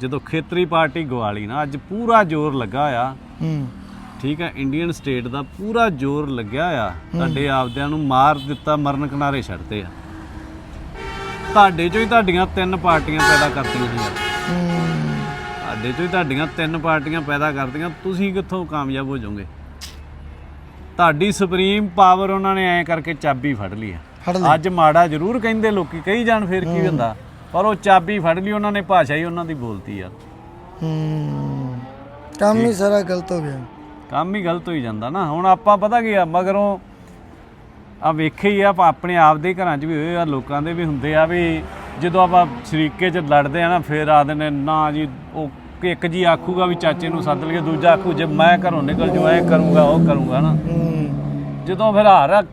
ਜਦੋਂ ਖੇਤਰੀ ਪਾਰਟੀ ਗਵਾਲੀ ਨਾ ਅੱਜ ਪੂਰਾ ਜ਼ੋਰ ਲੱਗਾ ਆ। ਹੂੰ। ਠੀਕ ਹੈ ਇੰਡੀਅਨ ਸਟੇਟ ਦਾ ਪੂਰਾ ਜ਼ੋਰ ਲੱਗਿਆ ਆ। ਤੁਹਾਡੇ ਆਪਦਿਆਂ ਨੂੰ ਮਾਰ ਦਿੱਤਾ ਮਰਨ ਕਿਨਾਰੇ ਛੱਡਤੇ ਆ। ਤੁਹਾਡੇ ਚੋਂ ਹੀ ਤੁਹਾਡੀਆਂ ਤਿੰਨ ਪਾਰਟੀਆਂ ਪੈਦਾ ਕਰਤੀਆਂ ਸੀ ਤੁਹਾਡੇ ਚੋਂ ਹੀ ਤੁਹਾਡੀਆਂ ਤਿੰਨ ਪਾਰਟੀਆਂ ਪੈਦਾ ਕਰਤੀਆਂ ਤੁਸੀਂ ਕਿੱਥੋਂ ਕਾਮਯਾਬ ਹੋ ਜਾਓਗੇ? ਤੁਹਾਡੀ ਸੁਪਰੀਮ ਪਾਵਰ ਉਹਨਾਂ ਨੇ ਐ ਕਰਕੇ ਚਾਬੀ ਫੜ ਲਈ ਆ। ਅੱਜ ਮਾੜਾ ਜ਼ਰੂਰ ਕਹਿੰਦੇ ਲੋਕੀ ਕਈ ਜਾਣ ਫਿਰ ਕੀ ਹੁੰਦਾ? ਪਰ ਉਹ ਚਾਬੀ ਫੜ ਲਈ ਉਹਨਾਂ ਨੇ ਭਾਸ਼ਾ ਹੀ ਉਹਨਾਂ ਦੀ ਬੋਲਤੀ ਆ। ਹੂੰ ਕੰਮ ਹੀ ਸਾਰਾ ਗਲਤ ਹੋ ਗਿਆ। ਕੰਮ ਹੀ ਗਲਤ ਹੋਈ ਜਾਂਦਾ ਨਾ। ਹੁਣ ਆਪਾਂ ਪਤਾ ਕੀ ਆ ਮਗਰੋਂ ਆ ਵੇਖੇ ਹੀ ਆ ਆਪਾਂ ਆਪਣੇ ਆਪ ਦੇ ਘਰਾਂ 'ਚ ਵੀ ਹੋਏ ਆ ਲੋਕਾਂ ਦੇ ਵੀ ਹੁੰਦੇ ਆ ਵੀ ਜਦੋਂ ਆਪਾਂ ਸ਼ਰੀਕੇ 'ਚ ਲੜਦੇ ਆ ਨਾ ਫੇਰ ਆਖਦੇ ਨੇ ਨਾ ਜੀ ਉਹ ਇੱਕ ਜੀ ਆਖੂਗਾ ਵੀ ਚਾਚੇ ਨੂੰ ਸੱਦ ਲਈਏ ਦੂਜਾ ਆਖੂ ਜੇ ਮੈਂ ਘਰੋਂ ਨਿਕਲ ਜੂ ਐ ਕਰੂੰਗਾ ਉਹ ਕਰੂੰਗਾ ਨਾ। ਹੂੰ। ਜਦੋਂ ਫਿਰ ਹਾਰ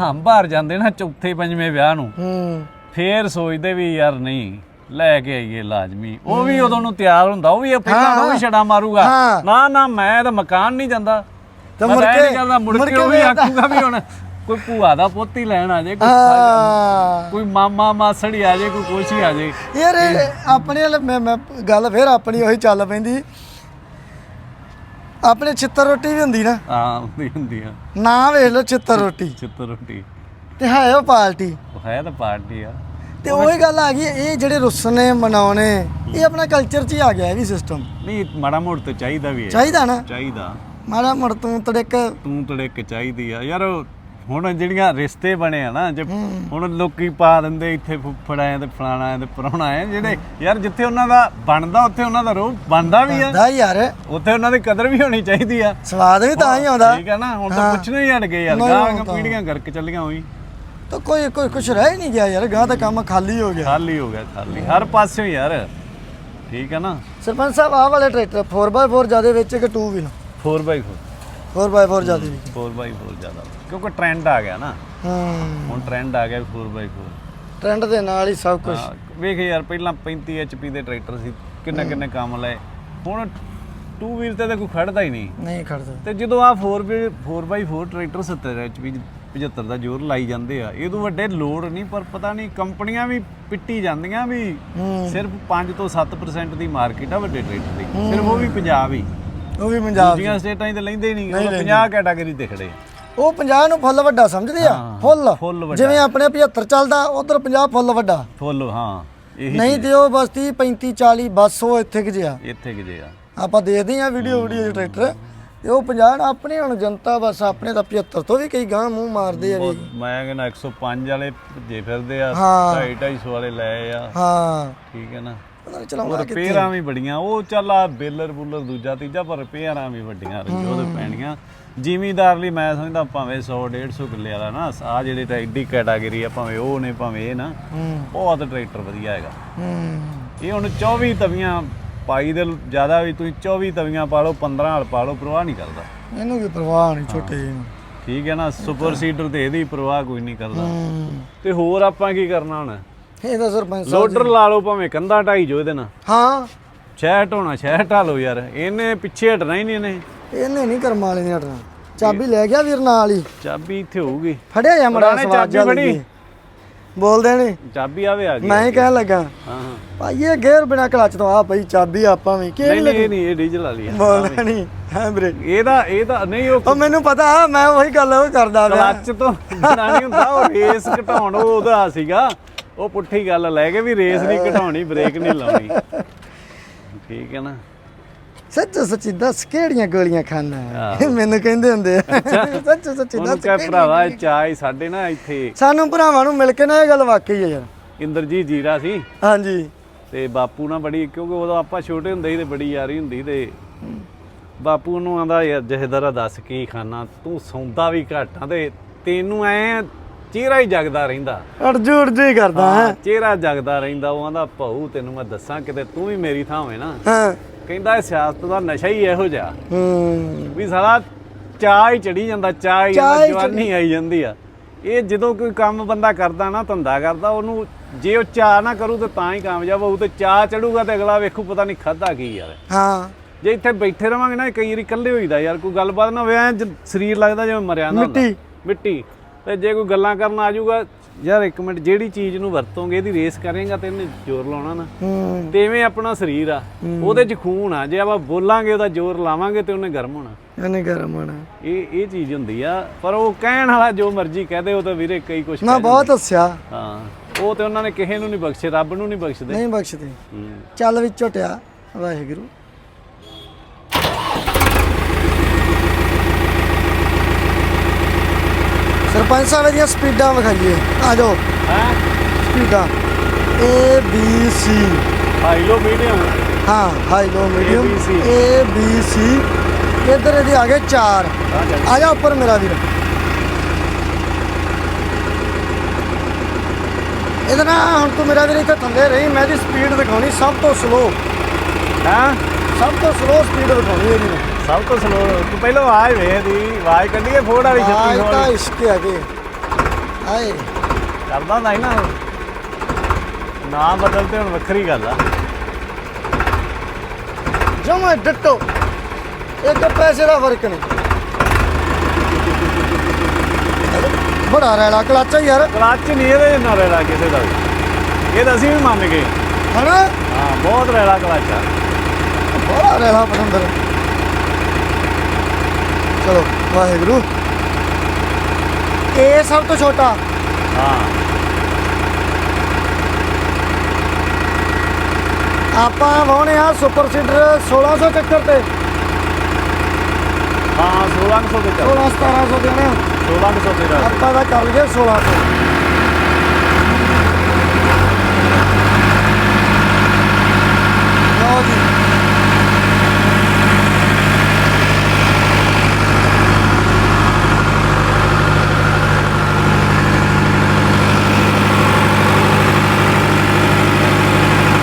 ਹਮ ਭਾਰ ਜਾਂਦੇ ਨਾ ਚੌਥੇ ਪੰਜਵੇਂ ਵਿਆਹ ਨੂੰ। ਹੂੰ। ਫੇਰ ਸੋਚਦੇ ਵੀ ਯਾਰ ਨਹੀਂ ਲੈ ਕੇ ਆਈਏ ਲਾਜ਼ਮੀ। ਉਹ ਵੀ ਉਦੋਂ ਨੂੰ ਤਿਆਰ ਹੁੰਦਾ ਉਹ ਵੀ ਪਹਿਲਾਂ ਉਹ ਵੀ ਛੜਾ ਮਾਰੂਗਾ। ਹਾਂ। ਨਾ ਨਾ ਮੈਂ ਤਾਂ ਮਕਾਨ ਨਹੀਂ ਜਾਂਦਾ। ਤੇ ਮੈਂ ਮੁੜ ਕੇ- ਕਰਦਾ ਮੁੜ ਮੁੜ ਕੇ ਕੇ ਉਹ ਵੀ ਵੇਖਦਾ। ਆਖੂਗਾ ਵੀ ਹੁਣ ਕੋਈ ਭੂਆ ਦਾ ਪੁੱਤ ਹੀ ਲੈਣ ਆ ਜੇ ਕੋਈ ਕੋਈ ਮਾਮਾ ਮਾਸੜੀ ਆ ਜੇ ਕੋਈ ਕੁਛ ਹੀ ਆ ਜੇ। ਯਾਰ ਇਹ ਆਪਣੇ ਵਾਲੇ ਮੈਂ ਮੈਂ ਗੱਲ ਫੇਰ ਆਪਣੀ ਉਹੀ ਚੱਲ ਪੈਂਦੀ। ਆਪਣੇ ਚਿੱਤਰ ਰੋਟੀ ਵੀ ਹੁੰਦੀ ਨਾ। ਹਾਂ ਹੁੰਦੀ ਹੁੰਦੀ ਆ। ਨਾ ਵੇਖ ਲਓ ਚਿੱਤਰ ਰੋਟੀ। ਚਿੱਤਰ ਰੋਟੀ। ਤੇ ਹੈ ਉਹ ਹੈ ਤਾਂ ਪਾਰਟੀ ਆ। ਤੇ ਉਹੀ ਗੱਲ ਆ ਗਈ ਇਹ ਜਿਹੜੇ ਰੁੱਸਣੇ ਮਨਾਉਣੇ ਇਹ ਆਪਣਾ ਕਲਚਰ 'ਚ ਹੀ ਆ ਗਿਆ ਇਹ ਵੀ ਸਿਸਟਮ ਨਹੀਂ ਮਾੜਾ ਮੋੜ ਤੇ ਚਾਹੀਦਾ ਵੀ ਹੈ। ਚਾਹੀਦਾ ਨਾ? ਚਾਹੀਦਾ। ਮਾੜਾ ਮੜ ਤੂੰ ਤੜਕ ਤੂੰ ਤੜਕ ਚਾਹੀਦੀ ਆ। ਯਾਰ ਹੁਣ ਜਿਹੜੀਆਂ ਰਿਸ਼ਤੇ ਬਣੇ ਆ ਨਾ ਜੇ ਹੁਣ ਲੋਕੀ ਪਾ ਦਿੰਦੇ ਇੱਥੇ ਫੁੱਫੜ ਆਏ ਤੇ ਫਲਾਣਾ ਆਏ ਤੇ ਪਰੌਣਾ ਆਏ ਜਿਹੜੇ ਯਾਰ ਜਿੱਥੇ ਉਹਨਾਂ ਦਾ ਬਣਦਾ ਉੱਥੇ ਉਹਨਾਂ ਦਾ ਰੋਹ ਬਣਦਾ ਵੀ ਆ। ਦਾ ਯਾਰ। ਉੱਥੇ ਉਹਨਾਂ ਦੀ ਕਦਰ ਵੀ ਹੋਣੀ ਚਾਹੀਦੀ ਆ। ਸਵਾਦ ਵੀ ਤਾਂ ਹੀ ਆਉਂਦਾ। ਠੀਕ ਆ ਨਾ ਹੁਣ ਤਾਂ ਪੁੱਛਣੇ ਹੀ ਹਟ ਗਏ ਯਾਰ ਗਾਂ ਪੀੜੀਆਂ ਗਰਕ ਚੱਲੀਆਂ ਹੋਈ। ਤਾਂ ਕੋਈ ਕੋਈ ਕੁਝ ਰਹਿ ਹੀ ਨਹੀਂ ਗਿਆ ਯਾਰ ਗਾਂ ਤਾਂ ਕੰਮ ਖਾਲੀ ਹੋ ਗਿਆ। ਖਾਲੀ ਹੋ ਗਿਆ ਖਾਲੀ। ਹਰ ਪਾਸਿਓਂ ਯਾਰ। ਠੀਕ ਆ ਨਾ? ਸਰਪੰਚ ਸਾਹਿਬ ਆਹ ਵਾਲੇ ਟਰੈਕਟਰ 4x4 ਜ਼ਿਆਦਾ ਵਿੱਚ ਕਿ 2 ਵੀਲ 4x4 4x4 ਜ਼ਿਆਦਾ ਵਿੱਚ। 4x4 ਜ਼ਿਆਦਾ। ਕਿਉਂਕਿ ਟ੍ਰੈਂਡ ਆ ਗਿਆ ਨਾ। ਹੂੰ। ਹੁਣ ਟ੍ਰੈਂਡ ਆ ਗਿਆ 4x4 ਟ੍ਰੈਂਡ ਦੇ ਨਾਲ ਹੀ ਸਭ ਕੁਝ ਹਾਂ, ਵੇਖ ਯਾਰ ਪਹਿਲਾਂ 35 HP ਦੇ ਟਰੈਕਟਰ ਸੀ ਕਿੰਨੇ ਕਿੰਨੇ ਕੰਮ ਲਏ। ਹੁਣ 2 ਵੀਲ ਤੇ ਤਾਂ ਕੋਈ ਖੜਦਾ ਹੀ ਨਹੀਂ। ਨਹੀਂ ਖੜਦਾ। ਤੇ ਜਦੋਂ ਆ 4 4x4 ਟਰੈਕਟਰ 70 HP 75 ਦਾ ਜ਼ੋਰ ਲਾਈ ਜਾਂਦੇ ਆ। ਇਹ ਤੋਂ ਵੱਡੇ ਲੋਡ ਨਹੀਂ ਪਰ ਪਤਾ ਨਹੀਂ ਕੰਪਨੀਆਂ ਵੀ ਪਿੱਟੀ ਜਾਂਦੀਆਂ ਵੀ ਸਿਰਫ 5 ਤੋਂ 7% ਦੀ ਮਾਰਕੀਟ ਆ ਵੱਡੇ ਟਰੈਕਟਰ ਦੀ। ਸਿਰਫ ਉਹ ਵੀ ਪੰਜਾਬ ਹੀ। ਉਹ ਵੀ ਪੰਜਾਬ ਦੂਜੀਆਂ ਸਟੇਟਾਂ 'ਚ ਤਾਂ ਲੈਂਦੇ ਨਹੀਂ। ਉਹ 50 ਕੈਟਾਗਰੀ ਦੇ ਖੜੇ। ਉਹ 50 ਨੂੰ ਫੁੱਲ ਵੱਡਾ ਸਮਝਦੇ ਆ? ਫੁੱਲ। ਜਿਵੇਂ ਆਪਣੇ 75 ਚੱਲਦਾ ਉਧਰ 50 ਫੁੱਲ ਵੱਡਾ। ਫੁੱਲ ਹਾਂ ਇਹੀ ਨਹੀਂ ਤੇ ਉਹ ਬਸ 30 35 40 ਬਸ ਉਹ ਇੱਥੇ ਕਿ ਜਿਆ ਇੱਥੇ ਆ। ਆਪਾਂ ਦੇਖਦੇ ਆ ਵੀਡੀਓ ਵੀਡੀਓ ਟਰੈਕਟਰ ਤੇ ਉਹ 50 ਨਾ ਆਪਣੇ ਹੁਣ ਜਨਤਾ ਬਸ ਆਪਣੇ ਤਾਂ 75 ਤੋਂ ਵੀ ਕਈ ਗਾਂ ਮੂੰਹ ਮਾਰਦੇ ਆ ਵੀ ਮੈਂ ਕਹਿੰਦਾ 105 ਵਾਲੇ ਭੱਜੇ ਫਿਰਦੇ ਆ ਹਾਂ। 250 ਵਾਲੇ ਲਏ ਆ। ਹਾਂ। ਠੀਕ ਹੈ ਨਾ। ਪਤਾ ਨੀ ਉਹ ਚਲਾਉਂਦਾ ਕਿ ਰਿਪੇਅਰਾਂ ਵੀ ਬੜੀਆਂ ਉਹ ਚੱਲ ਆ ਬੇਲਰ ਬੁਲਰ ਦੂਜਾ ਤੀਜਾ ਪਰ ਰਿਪੇਅਰਾਂ ਵੀ ਵੱਡੀਆਂ ਉਹਦੇ ਪੈਣੀਆਂ। ਜ਼ਿਮੀਦਾਰ ਲਈ ਮੈਂ ਸਮਝਦਾ ਭਾਵੇਂ 100 150 ਕਿੱਲੇ ਵਾਲਾ ਨਾ ਆ ਜਿਹੜੇ ਤਾਂ ਐਡੀ ਕੈਟਾਗਰੀ ਆ ਭਾਵੇਂ ਉਹ ਨੇ ਭਾਵੇਂ ਇਹ ਨਾ ਹੂੰ। ਬਹੁਤ ਟਰੈਕਟਰ ਵਧੀਆ ਹੈਗਾ। ਹੂੰ। ਇਹ ਹੁਣ 24 ਤਵੀਆਂ ਪਾਈ ਦੇ ਜ਼ਿਆਦਾ ਵੀ ਤੁਸੀਂ 24 ਤਵੀਆਂ ਪਾ ਲਓ 15 ਹਲ ਪਾ ਲਓ ਪਰਵਾਹ ਨਹੀਂ ਕਰਦਾ। ਇਹਨੂੰ ਵੀ ਪਰਵਾਹ ਨਹੀਂ ਛੋਟੇ ਜਿਹੇ ਨੂੰ। ਠੀਕ ਹੈ ਨਾ ਸੁਪਰ ਸੀਡਰ ਤੇ ਇਹਦੀ ਪਰਵਾਹ ਕੋਈ ਨਹੀਂ ਕਰਦਾ। ਹੂੰ। ਤੇ ਹੋਰ ਆਪਾਂ ਕੀ ਕਰਨਾ ਹੁਣ? ਇਹ ਤਾਂ ਸਰਪੰਚ ਸਾਹਿਬ ਲੋਡਰ ਲਾ ਲਓ ਭਾਵੇਂ ਕੰਧਾ ਢਾਈ ਜੋ ਇਹਦੇ ਨਾਲ। ਹਾਂ। ਸ਼ਹਿਰ ਢੋਣਾ ਸ਼ਹਿਰ ਢਾਲੋ ਯਾਰ। ਇਹਨੇ ਪਿੱਛੇ ਹਟਣਾ ਹੀ ਨਹੀਂ ਇਹਨੇ। ਇਹਨੇ ਨਹੀਂ ਕਰਮ ਵਾਲੇ ਨੇ ਹਟਣਾ। ਚਾਬੀ ਲੈ ਗਿਆ ਵੀਰ ਨਾਲ ਹੀ। ਚਾਬੀ ਇੱਥੇ ਹੋਊਗੀ। ਫੜਿਆ ਜਾ ਮੜਾ ਪੁਰਾਣੇ ਸਵਾਦ। ਲੱਗੀ ਬੋਲਦੇ ਨੇ। ਚਾਬੀ ਆਵੇ ਆ ਗਈ ਮੈਂ ਹੀ ਕਹਿਣ ਲੱਗਾ। ਹਾਂ ਹਾਂ। ਭਾਈ ਇਹ ਗੇਅਰ ਬਿਨਾ ਕਲਚ ਤੋਂ ਆ ਪਈ ਚਾਬੀ ਆਪਾਂ ਵੀ ਕਿਹੜੀ ਨਹੀਂ ਨਹੀਂ ਇਹ ਨਹੀਂ ਇਹ ਡੀਜ਼ਲ ਵਾਲੀ ਆ ਬੋਲਦਾ ਨਹੀਂ ਹਾਂ ਵੀਰੇ ਇਹਦਾ ਇਹਦਾ ਨਹੀਂ ਉਹ ਉਹ ਮੈਨੂੰ ਪਤਾ ਮੈਂ ਉਹੀ ਗੱਲ ਉਹ ਕਰਦਾ ਪਿਆ। ਕਲੱਚ ਤੋਂ ਬਿਨਾਂ ਨਹੀਂ ਹੁੰਦਾ ਉਹ ਰੇਸ ਘਟਾਉਣ ਉਹ ਉਹਦਾ ਸੀਗਾ। ਉਹ ਪੁੱਠੀ ਗੱਲ ਲੈ ਕੇ ਵੀ ਰੇਸ ਨਹੀਂ ਘਟਾਉਣੀ ਬ੍ਰੇਕ ਨਹੀਂ ਲਾਉਣੀ। ਠੀਕ ਹੈ ਨਾ। ਸੱਚ ਸੱਚੀ ਦੱਸ ਕਿਹੜੀਆਂ ਗੋਲੀਆਂ ਖਾਣਾ ਆਹੋ। ਮੈਨੂੰ ਕਹਿੰਦੇ ਹੁੰਦੇ ਆ। ਸੱਚ ਸੱਚੀ ਉਹਨੂੰ ਦੱਸ ਕਹੇ ਭਰਾਵਾ ਚਾਹ ਸਾਡੇ ਨਾ ਇੱਥੇ। ਸਾਨੂੰ ਭਰਾਵਾਂ ਨੂੰ ਮਿਲ ਕੇ ਨਾ ਇਹ ਗੱਲ ਵਾਕਈ ਹੈ ਯਾਰ। ਇੰਦਰਜੀਤ ਜੀਰਾ ਸੀ। ਹਾਂਜੀ। ਤੇ ਬਾਪੂ ਨਾਲ ਬੜੀ ਕਿਉਂਕਿ ਉਦੋਂ ਆਪਾਂ ਛੋਟੇ ਹੁੰਦੇ ਸੀ ਤੇ ਬੜੀ ਯਾਰੀ ਹੁੰਦੀ ਤੇ ਬਾਪੂ ਨੂੰ ਆਂਦਾ ਯਾਰ ਜਹੇਦਾਰਾ ਦੱਸ ਕੀ ਖਾਣਾ ਤੂੰ ਸੌਂਦਾ ਵੀ ਘੱਟ ਆ ਤੇ ਤੈਨੂੰ ਐ ਚਿਹਰਾ ਹੀ ਜਗਦਾ ਰਹਿੰਦਾ। ਅਰਜੂ ਹੀ ਕਰਦਾ ਹੈ ਹਾਂ, ਚਿਹਰਾ ਜਗਦਾ ਰਹਿੰਦਾ। ਉਹ ਆਂਦਾ ਭਾਊ ਤੈਨੂੰ ਮੈਂ ਦੱਸਾਂ ਕਿਤੇ ਤੂੰ ਵੀ ਮੇਰੀ ਥਾਂ ਹੋਵੇ ਨਾ। ਹਾਂ। ਕਹਿੰਦਾ ਇਹ ਸਿਆਸਤ ਦਾ ਨਸ਼ਾ ਹੀ ਇਹੋ ਜਿਹਾ। ਹੂੰ। ਵੀ ਸਾਲਾ ਚਾਹ ਹੀ ਚੜੀ ਜਾਂਦਾ ਚਾਹ ਹੀ ਚਾਹ ਜਾਂਦਾ, ਹੀ ਜਵਾਨੀ ਆਈ ਜਾਂਦੀ ਆ। ਇਹ ਜਦੋਂ ਕੋਈ ਕੰਮ ਬੰਦਾ ਕਰਦਾ ਨਾ ਧੰਦਾ ਕਰਦਾ ਉਹਨੂੰ ਜੇ ਉਹ ਚਾਹ ਨਾ ਕਰੂ ਤੇ ਤਾਂ ਹੀ ਕਾਮਯਾਬ ਹੋਊ ਤੇ ਚਾਹ ਚੜੂਗਾ ਤੇ ਅਗਲਾ ਵੇਖੂ ਪਤਾ ਨਹੀਂ ਖਾਦਾ ਕੀ ਯਾਰ ਹਾਂ। ਜੇ ਇੱਥੇ ਬੈਠੇ ਰਵਾਂਗੇ ਨਾ ਕਈ ਵਾਰੀ ਇਕੱਲੇ ਹੋਈਦਾ ਯਾਰ ਕੋਈ ਗੱਲਬਾਤ ਨਾ ਹੋਵੇ ਐਂ ਜ- ਸਰੀਰ ਲੱਗਦਾ ਜਿਵੇਂ ਮਰਿਆ ਨਾ ਹੁੰਦਾ। ਮਿੱਟੀ। ਮਿੱਟੀ। ਤੇ ਜੇ ਕੋਈ ਗੱਲਾਂ ਕਰਨ ਆ ਜਾਊਗਾ ਯਾਰ ਇੱਕ ਮਿੰਟ ਜਿਹੜੀ ਚੀਜ਼ ਨੂੰ ਵਰਤੋਂਗੇ ਇਹਦੀ ਰੇਸ ਕਰੇਗਾ ਤੇ ਇਹਨੇ ਜ਼ੋਰ ਲਾਉਣਾ ਨਾ। ਹੂੰ ਤੇ ਐਵੇਂ ਆਪਣਾ ਸਰੀਰ ਆ। ਉਹਦੇ 'ਚ ਖੂਨ ਆ। ਜੇ ਆਪਾਂ ਬੋਲਾਂਗੇ ਉਹਦਾ ਜ਼ੋਰ ਲਾਵਾਂਗੇ ਤੇ ਉਹਨੇ ਗਰਮ ਹੋਣਾ। ਇਹਨੇ ਗਰਮ ਹੋਣਾ। ਇਹ ਇਹ ਚੀਜ਼ ਹੁੰਦੀ ਆ। ਪਰ ਉਹ ਕਹਿਣ ਵਾਲਾ ਜੋ ਮਰਜ਼ੀ ਕਹਦੇ ਉਹ ਤਾਂ ਵੀਰੇ ਕਈ ਕੁਛ ਨਾ ਕਹਿ ਬਹੁਤ ਹੱਸਿਆ। ਹਾਂ। ਉਹ ਤੇ ਉਹਨਾਂ ਨੇ ਕਿਸੇ ਨੂੰ ਨਹੀਂ ਬਖਸ਼ੇ ਰੱਬ ਨੂੰ ਨਹੀਂ ਬਖਸ਼ਦੇ। ਨਹੀਂ ਬਖਸ਼ਦੇ। ਚੱਲ ਵਿੱਚ ਝਟਿਆ ਵਾਹਿਗੁਰੂ। ਸਰਪੰਚ ਸਾਹਿਬ ਦੀਆਂ ਸਪੀਡਾਂ ਵਿਖਾਈਏ। ਆ ਜਾਓ। ਹੈਂ? ਸਪੀਡਾਂ। A B C high low medium ਹਾਂ high low medium A, B, C. A B C ਇੱਧਰ ਇਹਦੇ ਆ ਗਏ 4 ਆ ਜਾ। ਉੱਪਰ ਮੇਰਾ ਵੀਰ। ਇਹਦਾ ਨਾ ਹੁਣ ਤੂੰ ਮੇਰਾ ਵੀਰ ਇੱਥੇ ਥੱਲੇ ਰਹੀ ਮੈਂ ਦੀ ਸਪੀਡ ਦਿਖਾਉਣੀ ਸਭ ਤੋਂ ਸਲੋ ਹਾਂ? ਸਭ ਤੋਂ ਸਲੋ ਸਪੀਡ ਦਿਖਾਉਣੀ ਇਹਦੀ ਮੈਂ। ਸਭ ਤੋਂ ਸਲੋ ਤੂੰ ਪਹਿਲਾਂ ਆਵਾਜ਼ ਵੇਖ ਦੀ ਆਵਾਜ਼ ਕੱਢੀਏ ਫੋੜ ਵਾਲੀ ਆਹ ਛੱਤੀ ਤਾਂ ਹੋਲ ਇਸ਼ਕ ਹੈਗੇ ਆਏ। ਕਰਦਾ ਨਹੀਂ ਨਾ ਨਾ ਬਦਲਤੇ ਹੁਣ ਵੱਖਰੀ ਗੱਲ ਆ। ਜਮਾ ਡੱਟੋ। ਇੱਕ ਪੈਸੇ ਦਾ ਫ਼ਰਕ ਨਹੀਂ। ਬੜਾ ਰੈਲਾ ਕਲਾਚਾ ਯਾਰ। ਕਲੱਚ ਨਹੀਂ ਇਹਦੇ ਨਾਲ ਰੈਲਾ ਕਿਸੇ ਦਾ ਵੀ। ਇਹ ਤਾਂ ਅਸੀਂ ਵੀ ਮੰਨ ਗਏ। ਹਨਾ? ਹਾਂ ਬਹੁਤ ਰੈਲਾ ਕਲੱਚ ਆ। ਬੜਾ ਰੈਲਾ ਪਸੰਦਰ ਚਲੋ ਵਾਹਿਗੁਰੂ ਇਹ ਸਭ ਤੋਂ ਛੋਟਾ ਹਾਂ ਆਪਾਂ ਵਾਹੁਣੇ ਆ ਸੁਪਰ ਸੀਡਰ 1600 ਚੱਕਰ ਤੇ ਹਾਂ 1600 ਤੇ ਚੱਲ 16 1700 ਦੇਣੇ 1600 ਤੇ ਚੱਲ ਆਪਾਂ ਦਾ ਕਰ ਲਈਏ 1600 ਲਓ ਜੀ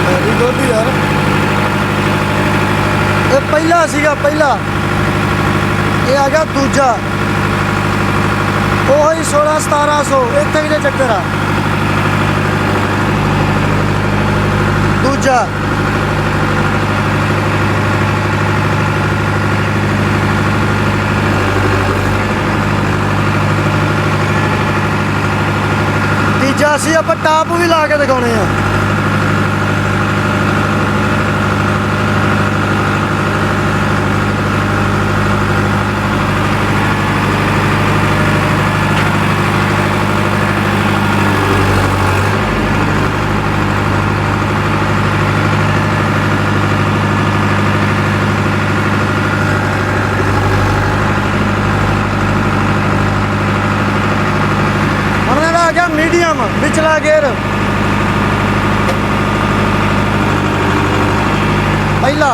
ਵੈਰੀ ਗੁੱਡ ਯਾਰ ਇਹ ਪਹਿਲਾ ਸੀਗਾ, ਪਹਿਲਾ। ਇਹ ਆ ਗਿਆ ਦੂਜਾ। ਉਹੀ 16 1700 ਇੱਥੇ ਕਿਤੇ ਚੱਕਰ ਆ। ਦੂਜਾ। ਤੀਜਾ ਸੀ, ਆਪਾਂ ਟਾਪ ਵੀ ਲਾ ਕੇ ਦਿਖਾਉਣੇ ਆ ਹੁਣ ਇਹਦਾ ਆ ਗਿਆ ਮੀਡੀਅਮ ਗੇਅਰ। ਪਹਿਲਾ।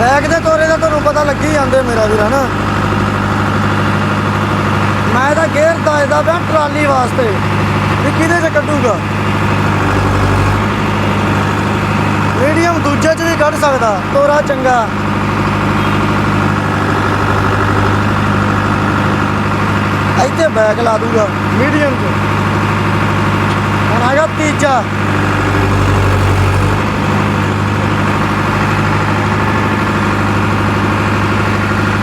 ਬੈਗ ਦੇ ਤੋਰੇ ਦਾ ਤੁਹਾਨੂੰ ਪਤਾ ਲੱਗੀ ਜਾਂਦੇ ਮੇਰਾ ਵੀਰ, ਹਨਾ? ਮੈਂ ਤਾਂ ਗੇਅਰ ਦੱਸਦਾ ਪਿਆ ਟਰਾਲੀ ਵਾਸਤੇ ਵੀ ਕਿਹਦੇ ਚ ਕੱਢੂਗਾ। ਮੀਡੀਅਮ ਦੂਜੇ ਚ ਵੀ ਕੱਢ ਸਕਦਾ, ਤੋਰਾ ਚੰਗਾ। ਇੱਥੇ ਬੈਕ ਲਾ ਦੂਗਾ। ਮੀਡੀਅਮ ਚ। ਹੁਣ ਆਗਾ ਤੀਜਾ।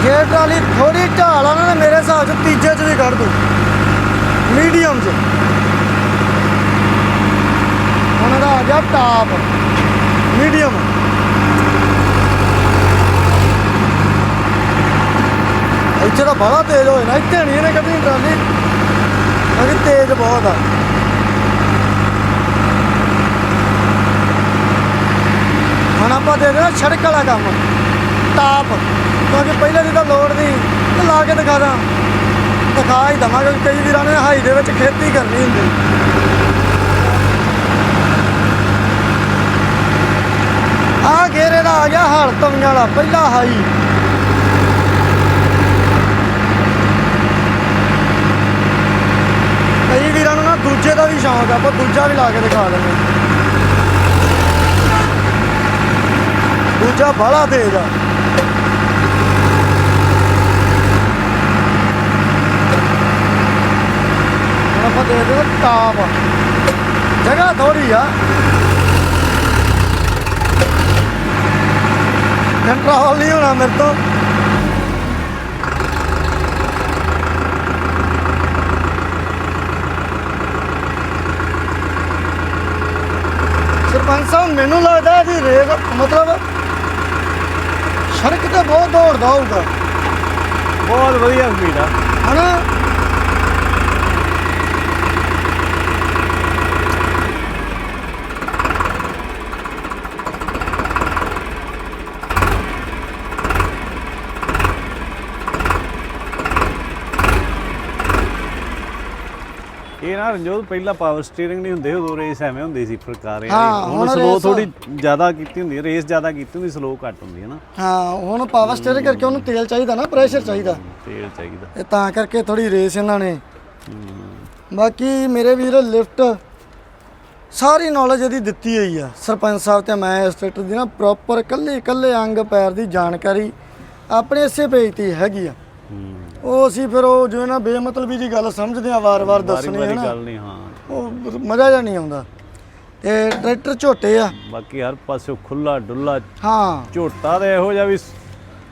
ਜੇ ਟਰਾਲੀ ਥੋੜੀ ਢਾਲ ਆ ਨਾ ਮੇਰੇ ਹਿਸਾਬ ਚ ਤੀਜੇ ਚ ਵੀ ਕੱਢ ਦੂ। ਮੀਡੀਅਮ ਚ। ਹੁਣ ਇਹਦਾ ਆ ਗਿਆ ਟਾਪ। ਮੀਡੀਅਮ। ਇੱਥੇ ਤਾਂ ਬੜਾ ਤੇਜ਼ ਹੋਏ ਨਾ ਇੱਥੇ ਨਹੀਂ ਇਹਨੇ ਕਦੀ ਟਰਾਲੀ ਕਿਉਂਕਿ ਤੇਜ਼ ਬਹੁਤ ਆ। ਹੁਣ ਆਪਾਂ ਦੇ ਦੇਣਾ ਸੜਕ ਵਾਲਾ ਕੰਮ। ਟਾਪ। ਕਿਉਂਕਿ ਪਹਿਲੇ ਦੀ ਤਾਂ ਲੋੜ ਨਹੀਂ। ਤੇ ਲਾ ਕੇ ਦਿਖਾ ਦਾਂ। ਦਿਖਾ ਹੀ ਦਵਾਂ ਕਿਉਂਕਿ ਕਈ ਵੀਰਾਂ ਨੇ ਹਾਈ ਦੇ ਵਿੱਚ ਖੇਤੀ ਕਰਨੀ ਹੁੰਦੀ। ਆ ਗੇਰੇ ਦਾ ਆ ਗਿਆ ਹਲ ਤਵੀਆਂ ਵਾਲਾ, ਪਹਿਲਾ ਹਾਈ ਕਈ ਵੀਰਾਂ ਦੂਜੇ ਦਾ ਵੀ ਸ਼ੌਂਕ ਆ, ਆਪਾਂ ਦੂਜਾ ਵੀ ਲਾ ਕੇ ਦਿਖਾ ਦਿੰਦੇ ਦੂਜਾ ਬਾਹਲਾ ਤੇਜ਼ ਆ। ਆਪਾਂ ਦੇਖਦੇ ਹਾਂ ਟਾਪ ਜਗ੍ਹਾ ਥੋੜੀ ਆ। ਕੰਟਰੋਲ ਨਹੀਂ ਹੋਣਾ ਮੇਰੇ ਤੋਂ ਸਰਪੰਚ ਸਾਹਿਬ ਮੈਨੂੰ ਲੱਗਦਾ ਇਹਦੀ ਰੇਸ ਮਤਲਬ ਸੜਕ ਤੇ ਬਹੁਤ ਦੌੜਦਾ ਹੋਊਗਾ। ਬਹੁਤ ਵਧੀਆ ਸਪੀਡ ਆ। ਹਨਾ? ਇਹ ਨਾ ਰਣਜੋਤ ਪਹਿਲਾਂ ਪਾਵਰ ਸਟੀਅਰਿੰਗ ਨਹੀਂ ਹੁੰਦੇ ਉਦੋਂ ਰੇਸ ਐਵੇਂ ਹੁੰਦੀ ਸੀ ਫਰਕਾਰੇ ਹਾਂ, ਹੁਣ ਸਲੋ ਥੋੜੀ ਜ਼ਿਆਦਾ ਕੀਤੀ ਹੁੰਦੀ ਰੇਸ ਜ਼ਿਆਦਾ ਕੀਤੀ ਹੁੰਦੀ ਸਲੋ ਘੱਟ ਹੁੰਦੀ ਹੈ ਨਾ। ਹਾਂ ਹੁਣ ਪਾਵਰ ਸਟੀਅਰਿੰਗ ਕਰਕੇ ਉਹਨੂੰ ਤੇਲ ਚਾਹੀਦਾ ਨਾ ਪ੍ਰੈਸ਼ਰ ਚਾਹੀਦਾ। ਤੇਲ ਚਾਹੀਦਾ। ਇਹ ਤਾਂ ਕਰਕੇ ਥੋੜੀ ਰੇਸ ਇਹਨਾਂ ਨੇ। ਬਾਕੀ ਮੇਰੇ ਵੀਰ ਲਿਫਟ ਸਾਰੀ ਨੌਲੇਜ ਇਹਦੀ ਦਿੱਤੀ ਹੋਈ ਆ। ਸਰਪੰਚ ਸਾਹਿਬ ਤੇ ਮੈਂ ਇਸ ਟਰੈਕਟਰ ਦੀ ਨਾ ਪ੍ਰੋਪਰ ਕੱਲੇ ਕੱਲੇ ਅੰਗ ਪੈਰ ਦੀ ਜਾਣਕਾਰੀ ਆਪਣੇ ਇਸੇ ਪੇਜ ਤੇ ਹੈਗੀ ਆ। ਉਹ ਅਸੀਂ ਫਿਰ ਉਹ ਜਿਵੇਂ ਨਾ ਬੇਮਤਲਬੀ ਦੀ ਗੱਲ ਸਮਝਦੇ ਆ ਵਾਰ-ਵਾਰ ਵਾਰੀ ਦੱਸਣੀ ਹੈ ਨਾ। ਗੱਲ ਨਹੀਂ ਹਾਂ। ਉਹ ਮਜ਼ਾ ਜਿਹਾ ਨਹੀਂ ਆਉਂਦਾ। ਤੇ ਟਰੈਕਟਰ ਝੋਟੇ ਆ। ਬਾਕੀ ਹਰ ਪਾਸੇ ਖੁੱਲਾ ਡੁੱਲਾ ਹਾਂ। ਝੋਟਾ ਤੇ ਇਹੋ ਜਿਹਾ ਵੀ ਸ-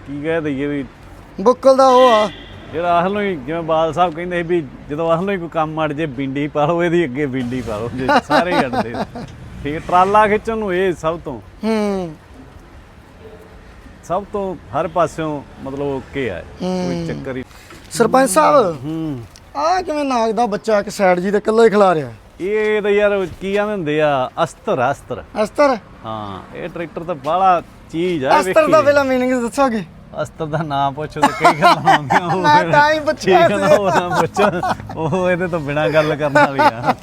ਕੀ ਕਹਿ ਦਈਏ ਵੀ ਬੁੱਕਲ ਦਾ ਉਹ ਆ। ਜਿਹੜਾ ਅਸਲੋਂ ਹੀ ਜਿਵੇਂ ਬਾਲ ਸਾਹਿਬ ਕਹਿੰਦੇ ਸੀ ਵੀ ਜਦੋਂ ਅਸਲੋਂ ਹੀ ਕੋਈ ਕੰਮ ਅੜ ਜੇ ਬਿੰਡੀ ਪਾ ਲਓ ਇਹਦੀ ਅੱਗੇ ਬਿੰਡੀ ਪਾ ਲਓ ਜੇ ਸਾਰੇ ਹੀ ਅੜਦੇ। ਠੀਕ ਹੈ, ਟਰਾਲਾ ਖਿੱਚਣ ਨੂੰ ਇਹ ਸਭ ਤੋਂ। ਹੂੰ। ਸਭ ਤੋਂ ਹਰ ਪਾਸਿਓਂ ਮਤਲਬ ਓਕੇ ਆ। ਕੋਈ ਚੱਕਰ ਹੀ ਸਰਪੰਚ ਸਾਹਿਬ ਹੂੰ। ਆ ਕਿਵੇਂ ਨਾਗ ਦਾ ਬੱਚਾ ਇੱਕ ਸਾਈਡ ਜੀ ਤੇ ਇਕੱਲਾ ਹੀ ਖਿਲਾ ਰਿਹਾ? ਇਹ ਤਾਂ ਯਾਰ ਕੀ ਆਂਦੇ ਹੁੰਦੇ ਆ ਅਸਤਰ ਅਸਤਰ। ਅਸਤਰ? ਹਾਂ ਇਹ ਟਰੈਕਟਰ ਤਾਂ ਬਾਹਲਾ ਚੀਜ਼ ਆ ਅਸਤਰ ਦਾ ਪਹਿਲਾਂ ਮੀਨਿੰਗ ਦੱਸੋਗੇ? ਅਸਤਰ ਦਾ ਨਾਮ ਪੁੱਛੋ ਤੇ ਕਈ ਗੱਲਾਂ ਆਉਂਦੀਆਂ ਉਹ ਮੈਂ ਤਾਂ ਹੀ ਪੁੱਛਿਆ ਉਹ ਨਾ ਪੁੱਛੋ। ਉਹ ਇਹਦੇ ਤੋਂ ਬਿਨਾ ਗੱਲ ਕਰਨ ਵਾਲੀ ਆ।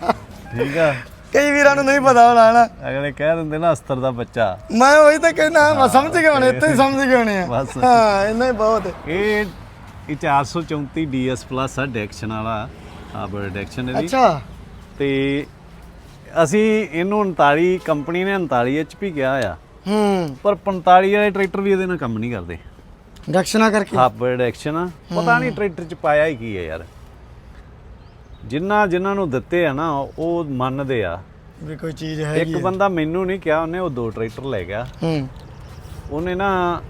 ਠੀਕ ਆ। ਕਈ ਵੀਰਾਂ ਨੂੰ ਨਹੀਂ ਪਤਾ ਹੋਣਾ ਨਾ ਅਗਲੇ ਕਹਿ ਦਿੰਦੇ ਨਾ ਅਸਤਰ ਦਾ ਬੱਚਾ। ਮੈਂ ਉਹੀ ਤਾਂ ਕਹਿਣਾ ਮੈਂ ਸਮਝ ਗਏ ਹੋਣੇ ਇੱਥੇ ਹੀ ਸਮਝ ਗਏ ਹੋਣੇ ਆ। ਬਸ। ਹਾਂ ਇੰਨਾ ਹੀ ਬਹੁਤ ਹੈ। ਇਹ ਇਹ 434 ਡੀਐਸ ਪਲੱਸ ਆ ਡੈਕਸ਼ਨ ਵਾਲਾ ਆ ਬੜ ਡੈਕਸ਼ਨ ਇਹਦੀ। ਅੱਛਾ। ਤੇ ਅਸੀਂ ਇਹਨੂੰ 39 ਕੰਪਨੀ ਨੇ 39 HP ਕਿਹਾ ਆ। ਹੂੰ। ਪਰ 45 ਵਾਲੇ ਟਰੈਕਟਰ ਵੀ ਇਹਦੇ ਨਾਲ ਕੰਮ ਨਹੀਂ ਕਰਦੇ। ਡਕਸ਼ਨਾ ਕਰਕੇ? ਹਾਬਰ ਐਕਸ਼ਨ ਆ। ਪਤਾ ਨਹੀਂ ਟਰੈਕਟਰ ਚ ਪਾਇਆ ਹੀ ਕੀ ਹੈ ਯਾਰ। ਜਿੰਨਾ ਜਿਨ੍ਹਾਂ ਨੂੰ ਦਿੱਤੇ ਆ ਨਾ ਉਹ ਮੰਨਦੇ ਆ। ਵੀ ਕੋਈ ਚੀਜ਼ ਹੈਗੀ ਇੱਕ। ਬੰਦਾ ਮੈਨੂੰ ਨਹੀਂ ਕਿਹਾ ਉਹਨੇ ਉਹ ਦੋ ਟਰੈਕਟਰ ਲੈ ਗਿਆ। ਹੂੰ। ਉਹਨੇ ਨਾ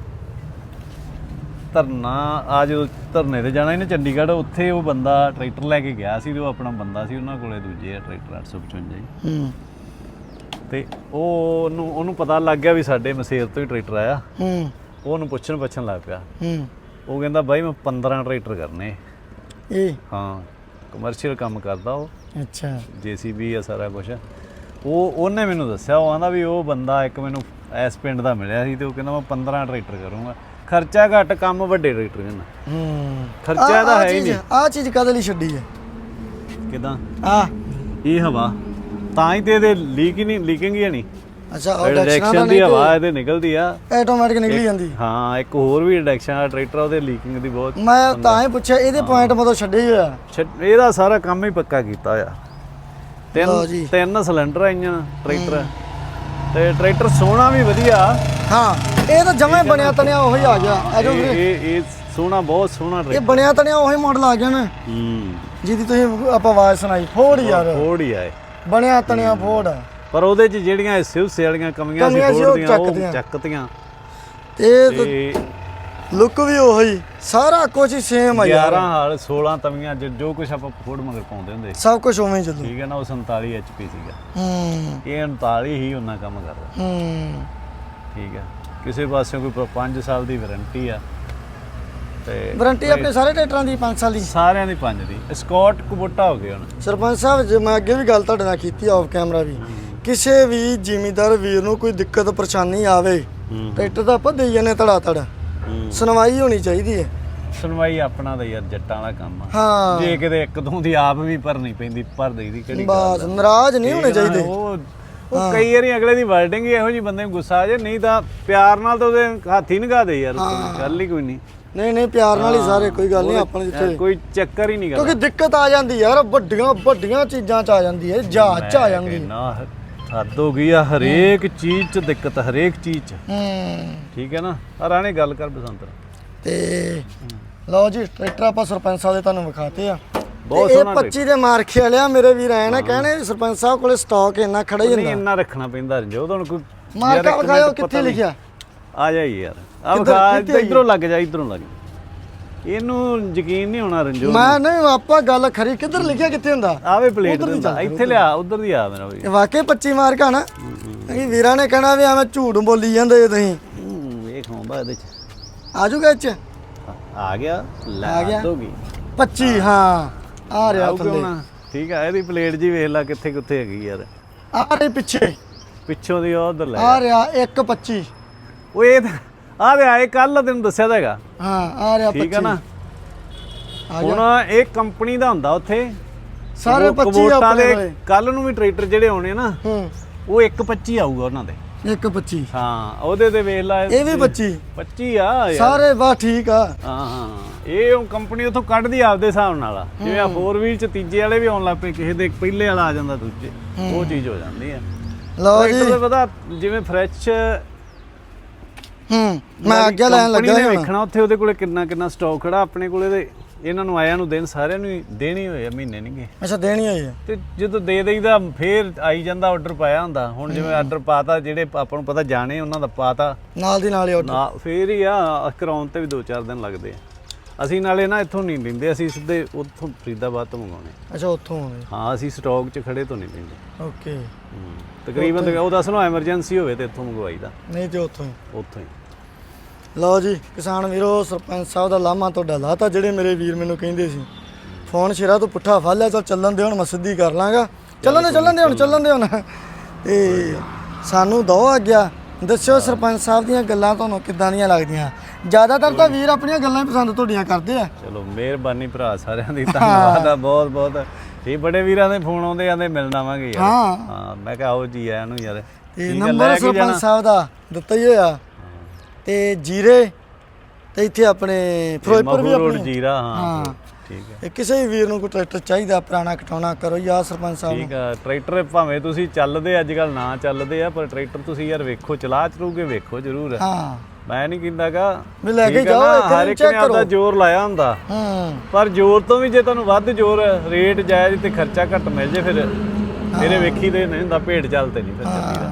ਧਰਨਾ ਆ ਜਦੋਂ ਧਰਨੇ ਤੇ ਜਾਣਾ ਇਹਨੇ ਚੰਡੀਗੜ੍ਹ। ਉੱਥੇ ਉਹ ਬੰਦਾ ਟਰੈਕਟਰ ਲੈ ਕੇ ਗਿਆ ਸੀ ਤੇ ਉਹ ਆਪਣਾ ਬੰਦਾ ਸੀ ਉਹਨਾਂ ਕੋਲੇ ਦੂਜੇ ਆ ਟਰੈਕਟਰ 855 ਜੀ। ਹੂੰ। ਤੇ ਉਹ ਉਹਨੂੰ ਉਹਨੂੰ ਪਤਾ ਲੱਗ ਗਿਆ ਵੀ ਸਾਡੇ ਮਸੇਰ ਤੋਂ ਹੀ ਟਰੈਕਟਰ ਆਇਆ। ਹੂੰ। ਉਹ ਉਹਨੂੰ ਪੁੱਛਣ ਪੁੱਛਣ ਲੱਗ ਪਿਆ। ਹੂੰ। ਉਹ ਕਹਿੰਦਾ ਬਾਈ ਮੈਂ 15 ਟਰੈਕਟਰ ਕਰਨੇ। ਇਹ? ਹਾਂ। ਕਮਰਸ਼ੀਅਲ ਕੰਮ ਕਰਦਾ ਉਹ। ਅੱਛਾ। ਜੀਸੀਬੀ ਆ ਸਾਰਾ ਕੁਝ ਉਹ ਉਹਨੇ ਮੈਨੂੰ ਦੱਸਿਆ ਉਹ ਆਂਦਾ ਵੀ ਉਹ ਬੰਦਾ ਇੱਕ ਮੈਨੂੰ ਐਸ ਪਿੰਡ ਦਾ ਮਿਲਿਆ ਸੀ ਤੇ ਉਹ ਕਹਿੰਦਾ ਮੈਂ 15 ਟਰੈਕਟਰ ਕਰੂੰਗਾ। ਖਰਚਾ ਘੱਟ ਕੰਮ ਵੱਡੇ ਟਰੈਕਟਰ ਕਰਨਾ। ਹੂੰ। ਖਰਚਾ ਤਾਂ ਹੈ ਹੀ ਨਹੀਂ। ਆ ਚੀਜ਼ ਕਦੇ ਲਈ ਛੱਡੀ ਹੈ? ਕਿਦਾਂ? ਆ ਇਹ ਹਵਾ। ਤਾਂ ਹੀ ਤੇ ਇਹਦੇ ਲੀਕ ਹੀ ਨਹੀਂ ਲੀਕਿੰਗ ਹੀ ਨਹੀਂ। ਅੱਛਾ ਉਹ ਡਕਸ਼ਨਾ ਦਾ ਹਵਾ ਇਹਦੇ ਨਿਕਲਦੀ ਆ। ਆਟੋਮੈਟਿਕ ਨਿਕਲੀ ਜਾਂਦੀ। ਹਾਂ ਇੱਕ ਹੋਰ ਵੀ ਰਿਡਕਸ਼ਨ ਵਾਲਾ ਟਰੈਕਟਰ ਆ, ਉਹਦੇ ਲੀਕਿੰਗ ਦੀ ਬਹੁਤ ਮੈਂ ਤਾਂ ਹੀ ਪੁੱਛਿਆ ਇਹਦੇ ਪੁਆਇੰਟ ਮਤੋਂ ਛੱਡੇ ਹੀ ਹੋਇਆ ਇਹਦਾ ਸਾਰਾ ਕੰਮ ਹੀ ਪੱਕਾ ਕੀਤਾ ਆ। ਤਿੰਨ। ਤਿੰਨ ਸਿਲੰਡਰ ਆ ਇੰਜਨ ਟਰੈਕਟਰ। ਤੇ ਟਰੈਕਟਰ ਸੋਹਣਾ ਵੀ ਵਧੀਆ। ਹਾਂ ਇਹ ਤਾਂ ਜਮੇ ਬਣਿਆ ਤਣਿਆ ਉਹੀ ਆ ਗਿਆ। ਆਜੋ ਇਹ ਇਹ ਇਹ ਸੋਹਣਾ ਬਹੁਤ ਸੋਹਣਾ ਇਹ ਟਰੈਕਟਰ। ਬਣਿਆ ਤਣਿਆ ਉਹੀ ਮਾਡਲ ਆ ਗਿਆ ਨਾ। ਹੂੰ। ਜਿਹਦੀ ਤੁਸੀਂ ਆਪਾਂ ਆਵਾਜ਼ ਸੁਣਾਈ ਫੋੜ ਯਾਰ। ਫੋੜ ਹੀ ਆਏ। ਬਣਿਆ ਤਣਿਆ ਫੋੜ। ਆ। ਪਰ ਉਹਦੇ 'ਚ ਜਿਹੜੀਆਂ ਹੁੱਸੇ ਵਾਲੀਆਂ ਕਮੀਆਂ ਸੀ ਕਮੀਆਂ ਸੀ, ਉਹ ਚੱਕਤੀਆਂ। ਚੱਕਤੀਆਂ। ਤੇ ਲੁੱਕ ਵੀ ਉਹੀ ਸਾਰਾ ਕੁਝ ਹੀ ਸੇਮ ਆ 11 ਯਾਰ ਹਾਲ 16 ਤਵੀਆਂ ਜ- ਜੋ ਕੁਝ ਆਪਾਂ ਫੋੜ ਮਗਰ ਪਾਉਂਦੇ ਹੁੰਦੇ ਸੀ। ਸਭ ਕੁਝ ਉਵੇਂ ਹੀ ਚੱਲੂ। ਠੀਕ ਹੈ ਨਾ ਉਹ 47 ਐਚਪੀ ਸੀਗਾ। ਹੂੰ। ਇਹ 39 ਹੀ ਉਹਨਾਂ ਕੰਮ ਕਰਦਾ ਹੂੰ। ਠੀਕ ਹੈ। ਕਿਸੇ ਪਾਸੇ ਕੋਈ 5 ਸਾਲ ਦੀ ਵਾਰੰਟੀ ਆ। ਤੇ ਵਾਰੰਟੀ ਆਪਣੇ ਸਾਰੇ ਟਰੈਕਟਰਾਂ ਦੀ 5 ਸਾਲ ਦੀ? ਸਾਰਿਆਂ ਦੀ 5 ਦੀ। ਸਕਾਟ ਕੁਬੋਟਾ ਹੋ ਗਿਆ ਹੁਣ। ਸਰਪੰਚ ਸਾਹਿਬ ਜੇ ਮੈਂ ਅੱਗੇ ਵੀ ਗੱਲ ਤੁਹਾਡੇ ਨਾਲ ਕੀਤੀ ਆਫ ਕੈਮਰਾ ਵੀ। ਕਿਸੇ ਵੀ ਜ਼ਿਮੀਂਦਾਰ ਵੀਰ ਨੂੰ ਕੋਈ ਦਿੱਕਤ ਪਰੇਸ਼ਾਨੀ ਆਵੇ ਟਰੈਕਟਰ ਤਾਂ ਆਪਾਂ ਦੇਈ ਜਾਂਦੇ ਧੜਾ ਧੜ। ਸੁਣਵਾਈ ਹੋਣੀ ਚਾਹੀਦੀ ਹੈ। ਸੁਣਵਾਈ ਆਪਣਾ ਦਾ ਯਾਰ ਜੱਟਾਂ ਵਾਲਾ ਕੰਮ ਆ। ਹਾਂ। ਜੇ ਕਿਤੇ ਇੱਕ ਦੋ ਦੀ ਆਪ ਵੀ ਭਰਨੀ ਪੈਂਦੀ ਭਰ ਦੇਈਦੀ ਕਿਹੜੀ ਬਸ ਨਾਰਾਜ਼ ਨਹੀਂ ਹੋਣੇ ਚਾਹੀਦੇ। ਉਹ ਉਹ ਕਈ ਵਾਰੀ ਅਗਲੇ ਦੀ ਵਰਡਿੰਗ ਹੀ ਇਹੋ ਜੀ ਬੰਦੇ ਨੂੰ ਗੁੱਸਾ ਆ ਜੇ ਨਹੀਂ ਤਾਂ ਪਿਆਰ ਨਾਲ ਤਾਂ ਉਹਦੇ ਹੱਥ ਹੀ ਨਗਾ ਦੇ ਯਾਰ ਗੱਲ ਹੀ ਕੋਈ ਨਹੀਂ। ਨਹੀਂ ਨਹੀਂ ਪਿਆਰ ਨਾਲ ਹੀ ਸਾਰੇ ਕੋਈ ਗੱਲ ਨਹੀਂ ਆਪਾਂ ਨੂੰ ਜਿੱਥੇ ਕੋਈ ਚੱਕਰ ਹੀ ਨਹੀਂ ਕਿਉਂਕਿ ਦਿੱਕਤ ਆ ਜਾਂਦੀ ਯਾਰ ਵੱਡੀਆਂ ਵੱਡੀਆਂ ਚੀਜ਼ਾਂ ਚ ਆ ਜਾਂਦੀ ਹੈ ਜਹਾਜ਼ ਚ ਆ ਜਾਂਦੀ ਹੈ। ਨਾ ਹੱਦ ਹੋ ਗਈ ਆ ਹਰੇਕ ਚੀਜ਼ 'ਚ ਦਿੱਕਤ ਹਰੇਕ ਚੀਜ਼ 'ਚ। ਹੂੰ। ਠੀਕ ਹੈ ਨਾ? ਆ ਰਾਣੇ ਗੱਲ ਕਰ ਬਸੰਤਰ ਤੇ ਲਓ ਜੀ ਟਰੈਕਟਰ ਆਪਾਂ ਸਰਪੰਚ ਸਾਹਿਬ ਦੇ ਤੁਹਾਨੂੰ ਵਿਖਾਤੇ ਆ। ਬਹੁਤ ਤੇ ਇਹ ਸੋਹਣਾ 25 ਦੇ ਮਾਰਖੇ ਵਾਲਿਆ ਮੇਰੇ ਵੀਰ ਆਏ ਨਾ ਕਹਿਣੇ ਸਰਪੰਚ ਸਾਹਿਬ ਕੋਲੇ ਸਟਾਕ ਇੰਨਾ ਖੜਾ ਹੀ ਨਹੀਂ ਹੁੰਦਾ। ਇੰਨਾ ਰੱਖਣਾ ਪੈਂਦਾ ਰੰਜੋ ਤੁਹਾਨੂੰ ਕੋਈ ਮਾਰਕਾ ਵਿਖਾਇਓ ਕਿੱਥੇ। ਲਿਖਿਆ? ਆ ਜਾਈ ਯਾਰ। ਆ ਕਿੱਧਰ- ਵਿਖਾ ਕਿੱਥੇ ਆਈ? ਇਧਰੋਂ ਲੱਗ ਜਾ ਇਧਰੋਂ ਲੱਗ ਇਹਨੂੰ ਯਕੀਨ ਨਹੀਂ ਹੋਣਾ ਰੰਜੋ ਮੈਂ ਨਹੀਂ ਆਪਾਂ ਗੱਲ ਖਰੀ। ਕਿੱਧਰ ਲਿਖਿਆ ਕਿੱਥੇ ਹੁੰਦਾ? ਆਵੇ ਪਲੇਟ ਦਿੰਦਾ। ਇੱਥੇ ਲਿਆ ਉਧਰ ਦੀ ਆ ਮੇਰਾ ਵੀ। ਵਾਕਈ 25 ਮਾਰਕਾ ਨਾ ਇਹ ਵੀਰਾਂ ਨੇ ਕਹਿਣਾ ਵੀ ਐਵੇਂ ਝੂਠ ਬੋਲੀ ਜਾਂਦੇ ਜੇ ਤੁਸੀਂ। ਵੇਖ ਹੋਂਦਾ ਇਹਦੇ ਚ ਆ ਜਾਊਗਾ ਇਹ ਚ? ਆ ਗਿਆ ਲੈ ਆ ਗਿਆ? ਦੋਗੀ 25 ਹਾਂ। ਆ ਰਿਹਾ ਥੱਲੇ। ਠੀਕ ਆ ਇਹਦੀ ਪਲੇਟ ਜੀ ਵੇਖ ਲੈ ਕਿੱਥੇ ਕਿੱਥੇ ਹੈਗੀ ਯਾਰ। ਆ ਰਹੀ ਪਿੱਛੇ। ਪਿੱਛੋਂ ਦੀ ਉਧਰ ਲੈ ਆ ਰਿਹਾ 125 ਉਹ ਇਹ ਤਾਂ- ਆ ਦੇ ਆਏ ਕੱਲ ਤੈਨੂੰ ਦੱਸਿਆ ਤਾਂ ਹੈਗਾ। ਹਾਂ ਆ ਰਿਹਾ 25 ਠੀਕ ਆ ਨਾ? ਹੁਣ ਇਹ ਕੰਪਨੀ ਦਾ ਹੁੰਦਾ ਉੱਥੇ। ਸਾਰੇ ਉਹ 25 ਕਬੋਟਾਂ ਆਪਣੇ ਕੋਲੇ। ਨੂੰ ਵੀ ਟਰੈਕਟਰ ਜਿਹੜੇ ਆਉਣੇ ਨਾ ਹੂੰ। ਉਹ 125 ਆਊਗਾ ਉਹਨਾਂ ਦੇ। 125 ਹਾਂ ਉਹਦੇ ਤੇ ਵੇਖ ਲੈ। ਇਹ ਵੀ 25 25 ਆ ਯਾਰ। ਸਾਰੇ ਬਾ ਠੀਕ ਆ। ਹਾਂ ਹਾਂ। ਇਹ ਉਹ ਕੰਪਨੀ ਉਥੋਂ ਕੱਢਦੀ ਆਪਦੇ ਹਿਸਾਬ ਨਾਲ ਆ। ਜਿਵੇਂ ਆ 4 ਵੀਲ ਚ ਤੀਜੇ ਵਾਲੇ ਵੀ ਆਉਣ ਲੱਗ ਪਏ ਕਿਸੇ ਦੇ ਪਹਿਲੇ ਵਾਲਾ ਆ ਜਾਂਦਾ ਦੂਜੇ। ਉਹ ਚੀਜ਼ ਹੋ ਜਾਂਦੀ ਆ। ਲਓ ਜੀ। ਪਤਾ ਜਿਵੇਂ ਫਰੈਸ਼ ਹੂੰ ਮੈਂ ਅੱਗੇ ਲੈਣ ਲੱਗਾ ਹੁਣ। ਵੇਖਣਾ ਉੱਥੇ ਉਹਦੇ ਕੋਲੇ ਕਿੰਨਾ ਕਿੰਨਾ ਸਟਾਕ ਖੜਾ ਆਪਣੇ ਕੋਲੇ ਤੇ। ਇਹਨਾਂ ਨੂੰ ਆਇਆਂ ਨੂੰ ਦਿਨ ਸਾਰਿਆਂ ਨੂੰ ਹੀ ਦੇਣੀ ਹੋਏ ਆ ਮਹੀਨੇ ਨਹੀਂਗੇ ਅੱਛਾ ਦੇਣੀ ਹੋਈ ਹੈ ਤੇ ਜਦੋਂ ਦੇ ਦੇਈਦਾ ਫੇਰ ਆਈ ਜਾਂਦਾ ਆਰਡਰ ਪਾਇਆ ਹੁੰਦਾ। ਹੁਣ ਜਿਵੇਂ ਆਰਡਰ ਪਾਤਾ ਜਿਹੜੇ ਆਪਾਂ ਨੂੰ ਪਤਾ ਜਾਣੇ ਉਹਨਾਂ ਦਾ ਪਾਤਾ। ਨਾਲ ਦੀ ਨਾਲ ਹੀ ਆਰਡਰ ਨਾ ਫੇਰ ਹੀ ਆ ਕਰਾਉਣ ਤੇ ਵੀ 2-4 ਦਿਨ ਲੱਗਦੇ ਆ। ਅਸੀਂ ਨਾਲੇ ਨਾ ਇੱਥੋਂ ਨਹੀਂ ਲੈਂਦੇ ਅਸੀਂ ਸਿੱਧੇ ਉੱਥੋਂ ਫਰੀਦਾਬਾਦ ਤੋਂ ਮੰਗਾਉਣੇ ਅੱਛਾ ਉੱਥੋਂ ਆਉਂਦੇ। ਹਾਂ ਅਸੀਂ ਸਟਾਕ 'ਚ ਖੜੇ ਤੋਂ ਨਹੀਂ ਲੈਂਦੇ ਓਕੇ। ਹੂੰ। ਤਕਰੀਬਨ ਉਹ ਦੱਸ ਲਓ ਐਮਰਜੈਂਸੀ ਹੋਵੇ ਤੇ ਇੱਥੋਂ ਮੰਗਵਾਈਦਾ। ਨਹੀਂ ਤੇ ਉੱਥੋਂ ਹੀ। ਉੱਥੋਂ ਹੀ। ਲਓ ਜੀ ਕਿਸਾਨ ਵੀਰੋ ਸਰਪੰਚ ਸਾਹਿਬ ਦਾ ਲਾਮਾ ਤੁਹਾਡਾ ਲਾਤਾ ਜਿਹੜੇ ਮੇਰੇ ਵੀਰ ਮੈਨੂੰ ਕਹਿੰਦੇ ਸੀ ਫੋਨ ਸ਼ੇਰਾ ਤੋਂ ਪੁੱਠਾ ਫੜ ਲਿਆ ਚਲ ਚੱਲਣ ਦੇ ਹੁਣ ਮੈਂ ਸਿੱਧੀ ਕਰ ਲਾਂਗਾ। ਚੱਲਣ ਦੇ ਚੱਲਣ ਦੇ ਹੁਣ ਚੱਲਣ ਦੇ ਹੁਣ। ਤੇ ਸਾਨੂੰ ਦੋ ਆ ਗਿਆ ਦੱਸਿਓ ਸਰਪੰਚ ਸਾਹਿਬ ਦੀਆਂ ਗੱਲਾਂ ਤੁਹਾਨੂੰ ਕਿੱਦਾਂ ਦੀਆਂ ਲੱਗਦੀਆਂ? ਜ਼ਿਆਦਾਤਰ ਤਾਂ ਵੀਰ ਆਪਣੀਆਂ ਗੱਲਾਂ ਹੀ ਪਸੰਦ ਤੁਹਾਡੀਆਂ ਕਰਦੇ ਆ। ਚਲੋ ਮਿਹਰਬਾਨੀ ਭਰਾ ਸਾਰਿਆਂ ਦੀ ਧੰਨਵਾਦ ਆ ਬਹੁਤ ਬਹੁਤ। ਇਹ ਬੜੇ ਵੀਰਾਂ ਦੇ ਫੋਨ ਆਉਂਦੇ ਆਂਦੇ ਮਿਲਣ ਆਵਾਂਗੇ ਯਾਰ। ਹਾਂ। ਮੈਂ ਕਿਹਾ ਆਓ ਜੀ ਆਇਆਂ ਨੂੰ ਯਾਰ। ਤੇ ਨੰਬਰ ਸਰਪੰਚ। ਸਾਹਿਬ ਦਾ ਦਿੱਤਾ ਹੀ ਹੋਇਆ। ਤੇ ਜੀਰੇ ਤੇ ਇੱਥੇ ਆਪਣੇ ਫਿਰੋਜ਼ਪੁਰ ਵੀ ਆਪਣੀ ਜੀਰਾ ਹਾਂ। ਠੀਕ ਹੈ। ਤੇ ਕਿਸੇ ਵੀ ਵੀਰ ਨੂੰ ਕੋਈ ਟਰੈਕਟਰ ਚਾਹੀਦਾ ਪੁਰਾਣਾ ਕਟਾਉਣਾ ਕਰੋ ਯਾ ਸਰਪੰਚ ਸਾਹਿਬ ਠੀਕ ਆ ਟਰੈਕਟਰ ਭਾਵੇਂ ਤੁਸੀਂ ਚੱਲਦੇ ਅੱਜ ਕੱਲ ਨਾ ਚੱਲਦੇ ਆ ਪਰ ਟਰੈਕਟਰ ਤੁਸੀਂ ਯਾਰ ਵੇਖੋ ਚਲਾ ਚਲੂਗੇ ਵੇਖੋ ਜ਼ਰੂਰ। ਹਾਂ। ਮੈਂ ਨਹੀਂ ਕਹਿੰਦਾਗਾ ਵੀ ਲੈ ਕੇ ਜਾਓ, ਹਰ ਇੱਕ ਨੇ ਆਪਦਾ। ਜ਼ੋਰ ਲਾਇਆ ਹੁੰਦਾ। ਹੂੰ। ਪਰ ਜ਼ੋਰ ਤੋਂ ਵੀ ਜੇ ਤੁਹਾਨੂੰ ਵੱਧ ਜ਼ੋਰ ਰੇਟ ਜਾਇਜ਼ ਤੇ ਖਰਚਾ ਘੱਟ ਮਿਲ ਜੇ ਫਿਰ ਮੇਰੇ ਵੇਖੀ ਦੇ ਨਹੀਂ ਹੁੰਦਾ ਭੇਡ ਚੱਲ ਤੇ ਨਹੀਂ ਫਿਰ ਚੱਲੀਦਾ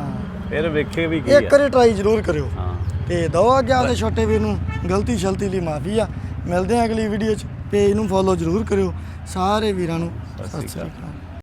ਫਿਰ ਵੇਖੇ ਵੀ ਕੀ ਇੱਕ ਵਾਰੀ ਟਰਾਈ ਜ਼ਰੂਰ ਕਰਿਓ। ਹਾਂ। ਤੇ ਦੋ ਤੇ ਛੋਟੇ ਵੀਰ ਨੂੰ। ਗਲਤੀ ਸ਼ਲਤੀ ਲਈ ਮਾਫੀ ਆ। ਮਿਲਦੇ ਆ ਅਗਲੀ ਵੀਡੀਓ 'ਚ। ਪੇਜ ਨੂੰ ਫੋਲੋ ਜ਼ਰੂਰ ਕਰਿਓ। ਸਾਰੇ ਵੀਰਾਂ ਨੂੰ ਸਤਿ ਸ੍ਰੀ ਅਕਾਲ।